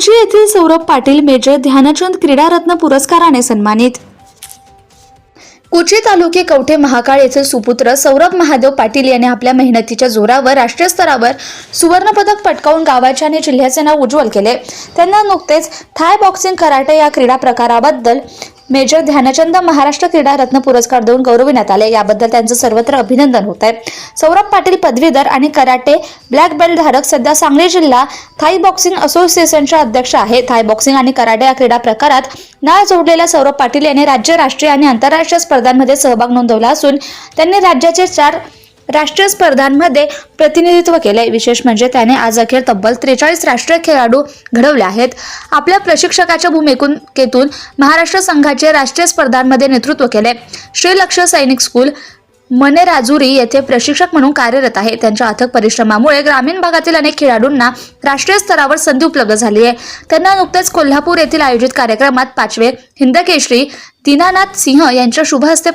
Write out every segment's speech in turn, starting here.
कोची येथील सौरभ पाटील मेजर ध्यानचंद क्रीडारत्न पुरस्काराने सन्मानित. कुची तालुके कवठे महाकाळ येथील सुपुत्र सौरभ महादेव पाटील यांनी आपल्या मेहनतीच्या जोरावर राष्ट्रीय स्तरावर सुवर्णपदक पटकावून गावाचे आणि जिल्ह्याचे नाव उज्ज्वल केले. त्यांना नुकतेच थाय बॉक्सिंग कराटे या क्रीडा प्रकाराबद्दल मेजर ध्यानचंद महाराष्ट्र क्रीडा रत्न पुरस्कार देऊन गौरविण्यात आले. याबद्दल त्यांचं सर्वत्र अभिनंदन होत आहे सौरभ पाटील पदवीधर आणि कराटे ब्लॅक बेल्ट धारक सध्या सांगली जिल्हा थाई बॉक्सिंग असोसिएशनच्या अध्यक्ष आहे थाय बॉक्सिंग आणि कराटे या क्रीडा प्रकारात नाळ जोडलेल्या सौरभ पाटील यांनी राज्य राष्ट्रीय आणि आंतरराष्ट्रीय स्पर्धांमध्ये सहभाग नोंदवला असून त्यांनी राज्याचे चार राष्ट्रीय स्पर्धांमध्ये प्रतिनिधित्व केले विशेष म्हणजे त्याने आज अखेर तब्बल त्रेचाळीस राष्ट्रीय खेळाडू घडवले आहेत. आपल्या प्रशिक्षकाच्या भूमिकेतून महाराष्ट्र संघाचे राष्ट्रीय स्पर्धांमध्ये नेतृत्व केले श्रीलक्ष सैनिक स्कूल मने राजुरी येथे प्रशिक्षक म्हणून कार्यरत आहे. त्यांच्या अथक परिश्रमामुळे ग्रामीण भागातील अनेक खेळाडूंना राष्ट्रीय स्तरावर संधी उपलब्ध झाली आहे. त्यांना नुकतेच कोल्हापूर येथील आयोजित कार्यक्रमात पाचवे हिंदकेशरी दीनानाथ सिंह यांच्या शुभहस्ते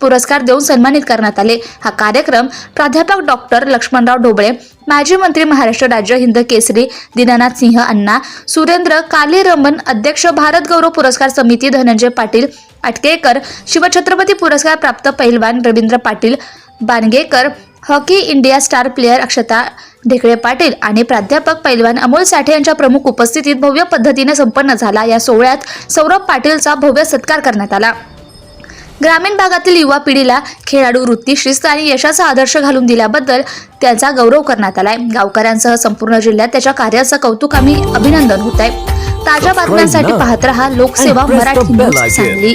पुरस्कार देऊन सन्मानित करण्यात आले. हा कार्यक्रम प्राध्यापक डॉक्टर लक्ष्मणराव ढोबळे माजी मंत्री महाराष्ट्र राज्य हिंद केसरी दीनानाथ सिंह अण्णा सुरेंद्र कालीरमन अध्यक्ष भारत गौरव पुरस्कार समिती धनंजय पाटील अटकेकर शिवछत्रपती पुरस्कार प्राप्त पैलवान Ravindra Patil Bangekar hockey India star player Akshata Dhekale Patil आणि प्राध्यापक पैलवान अमोल साठे यांच्या प्रमुख उपस्थितीत भव्य पद्धतीने संपन्न झाला. या सोहळ्यात सौरभ पाटीलचा भव्य सत्कार करण्यात आला. ग्रामीण भागातील युवा पिढीला खेळाडू वृत्ती शिस्त आणि यशाचा आदर्श घालून दिल्याबद्दल त्याचा गौरव करण्यात आलाय. गावकऱ्यांसह संपूर्ण जिल्ह्यात त्याच्या कार्याचं कौतुक आम्ही अभिनंदन होत आहे. ताज्या बातम्यांसाठी पाहत रहा लोकसेवा मराठी न्यूज. सांगली